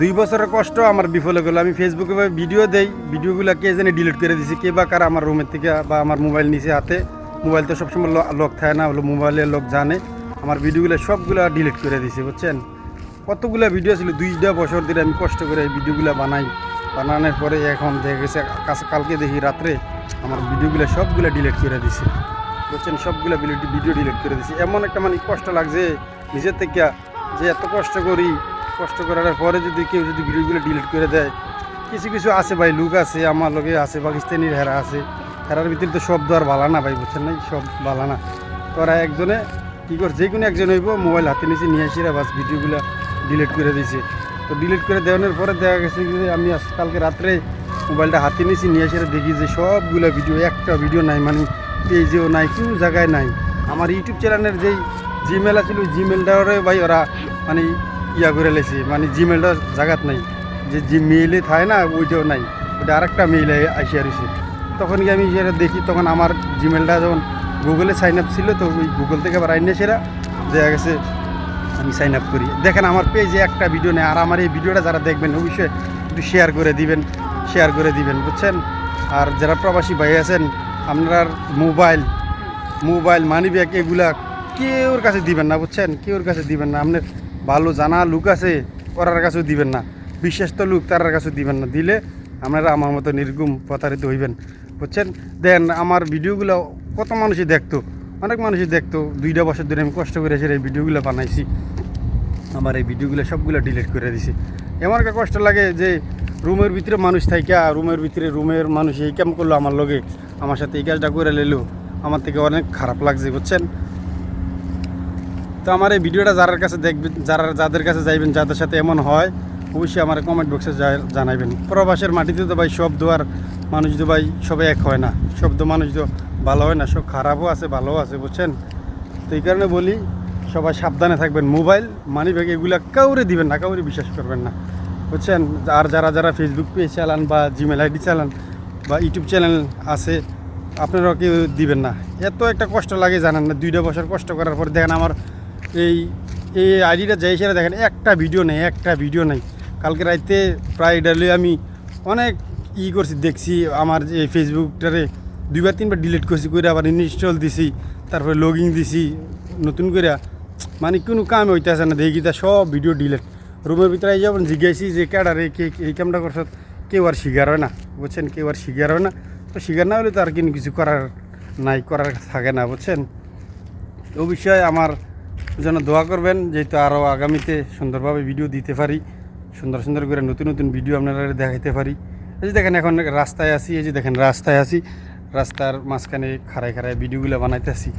দুই বছরের কষ্ট, আমার বিফলে গেলো। আমি ফেসবুকে ভিডিও দেই ভিডিওগুলো কে জানি ডিলিট করে দিছি, কে বা কার আমার রুমের থেকে বা আমার মোবাইল নিচে হাতে। মোবাইল তো সবসময় লক থাকে না, হলো মোবাইলের লোক জানে। আমার ভিডিওগুলো সবগুলো ডিলিট করে দিছে, বুঝছেন? কতগুলো ভিডিও ছিল, দুইটা বছর ধরে আমি কষ্ট করে এই ভিডিওগুলো বানাই। বানানোর পরে এখন দেখা গেছে কালকে দেখি রাত্রে আমার ভিডিওগুলো সবগুলো ডিলিট করে দিছে। বুঝছেন? সবগুলো ভিডিও ডিলিট করে দিছি। এমন একটা মানে কষ্ট লাগছে, নিজের থেকে যে এত কষ্ট করি কষ্ট করার পরে যদি কেউ যদি ভিডিওগুলো ডিলিট করে দেয়, কিছু কিছু আছে ভাই, লুক আছে, আমার লগে আছে, পাকিস্তানির হেরা আছে। হেরার ভিতরে তো শব্দ আর ভালো না ভাই, বুঝছেন নাই? সব ভালো না। তোরা একজনে কী কর, যে কোনো একজন হইব, মোবাইল হাতে নিচে নিয়ে আসিরা বাস ভিডিওগুলো ডিলিট করে দিয়েছে তো ডিলিট করে দেওয়ানোর পরে দেখা গেছে যে আমি কালকে রাত্রে মোবাইলটা হাতে নিয়েছি নিয়ে এসে দেখি যে সবগুলো ভিডিও, একটা ভিডিও নাই মানে পেজেও নাই, কোনো জায়গায় নাই। আমার ইউটিউব চ্যানেলের যেই জিমেল আছিল ওই জিমেলটারে ভাই ওরা মানে ইয়া করে লেছে মানে জিমেলটা জায়গাত নাই। যে যে মেইলে থাকে না, ওইটাও নাই। ওটা আরেকটা মেইলে আসিয়া রয়েছে তখন কি আমি সেটা দেখি, তখন আমার জিমেলটা যখন গুগলে সাইন আপ ছিল, তো ওই গুগল থেকে আবার আইনে সেরা দেখা গেছে, আমি সাইন আপ করি। দেখেন আমার পেজে একটা ভিডিও নেই, আর আমার এই ভিডিওটা যারা দেখবেন, অবশ্যই একটু শেয়ার করে দিবেন শেয়ার করে দিবেন, বুঝছেন? আর যারা প্রবাসী ভাই আছেন, আপনার মোবাইল মোবাইল মানি ব্যাগ এগুলা কেউর কাছে দিবেন না, বুঝছেন? কেউর কাছে দিবেন না। আপনার ভালো জানা লোক আছে, ওরার কাছেও দিবেন না। বিশ্বস্ত লোক তার কাছেও দিবেন না। দিলে আপনারা আমার মতো নির্গুম প্রতারিত হইবেন। বুঝছেন? দেন আমার ভিডিওগুলো কত মানুষই দেখতো, অনেক মানুষই দেখতো। দুইটা বছর ধরে আমি কষ্ট করে এসে এই ভিডিওগুলো বানাইছি। আমার এই ভিডিওগুলো সবগুলো ডিলিট করে দিছি। এমন একটা কষ্ট লাগে যে রুমের ভিতরে মানুষ থাইকা, রুমের ভিতরে রুমের মানুষ এই কাম করল আমার লগে। আমার সাথে এই কাজটা করে নিলো আমার থেকে অনেক খারাপ লাগছে, বুঝছেন? তো আমার এই ভিডিওটা যার কাছে দেখবেন যারা যাদের কাছে যাইবেন, যাদের সাথে এমন হয়, অবশ্যই আমার কমেন্ট বক্সে জানাবেন প্রবাসের মাটিতে তো ভাই শব্দ আর মানুষ তো ভাই সবাই এক হয় না। শব্দ মানুষ তো ভালো হয় না, সব খারাপও আছে, ভালোও আছে, বুঝছেন? তো এই কারণে বলি, সবাই সাবধানে থাকবেন। মোবাইল মানি ব্যাগ এগুলা কাউরে দিবেন না, কাউরে বিশ্বাস করবেন না, বুঝছেন? আর যারা যারা ফেসবুক পেজ চালান বা জিমেল আইডি চালান বা ইউটিউব চ্যানেল আছে, আপনারাও কেউ দিবেন না। এত একটা কষ্ট লাগে, জানেন না, দুইটা বছর কষ্ট করার পর দেখেন আমার এই এই আইডিটা যাই সেটা দেখেন, একটা ভিডিও নেই, একটা ভিডিও নেই। কালকে রাইতে প্রায় ডালে আমি অনেক ই করছি, দেখছি, আমার যে ফেসবুকটারে দুইবার, তিনবার ডিলিট করছি করে আবার ইনস্টল দিছি, তারপরে লগিং দিছি, নতুন করে মানে কোনো কাম হইতেছে না, দেখি তা সব ভিডিও ডিলিট রুমের ভিতরে এই যাবেন জিজ্ঞাসি যে ক্যাডারে কে এই কামটা করছ? কেউ আর শিকার হয় না, বুঝছেন? কেউ আর শিকার হয় না। তো শিকার না হলে তো আর কিন্তু কিছু করার নাই, করার থাকে না, বুঝছেন? অবশ্যই আমার জন্য দোয়া করবেন, যেহেতু আরও আগামীতে সুন্দরভাবে ভিডিও দিতে পারি। সুন্দর সুন্দর করে নতুন নতুন ভিডিও আপনারা দেখাইতে পারি। এই যে দেখেন এখন রাস্তায় আসি এই যে দেখেন রাস্তায় আসি রাস্তার মাঝখানে খাড়ায় খাড়ায় ভিডিওগুলো বানাইতে আসি